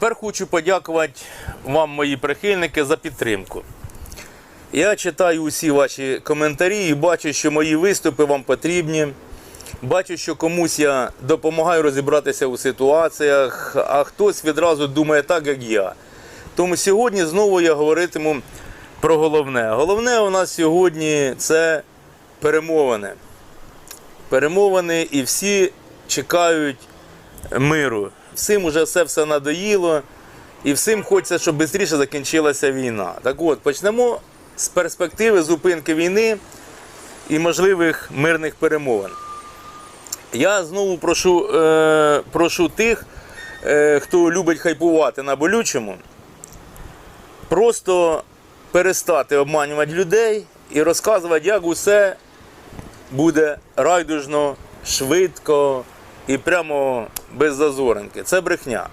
Тепер хочу подякувати вам, мої прихильники, за підтримку. Я читаю усі ваші коментарі і бачу, що мої виступи вам потрібні. Бачу, що комусь я допомагаю розібратися у ситуаціях, а хтось відразу думає так, як я. Тому сьогодні знову я говоритиму про головне. Головне у нас сьогодні це перемовини. Перемовини і всі чекають миру. Всім уже все все надоїло, і всім хочеться, щоб швидше закінчилася війна. Так от, почнемо з перспективи зупинки війни і можливих мирних перемовин. Я знову прошу, е, прошу тих, е, хто любить хайпувати на болючому, просто перестати обманювати людей і розказувати, як усе буде райдужно, швидко і прямо без зазоринки. Це брехня.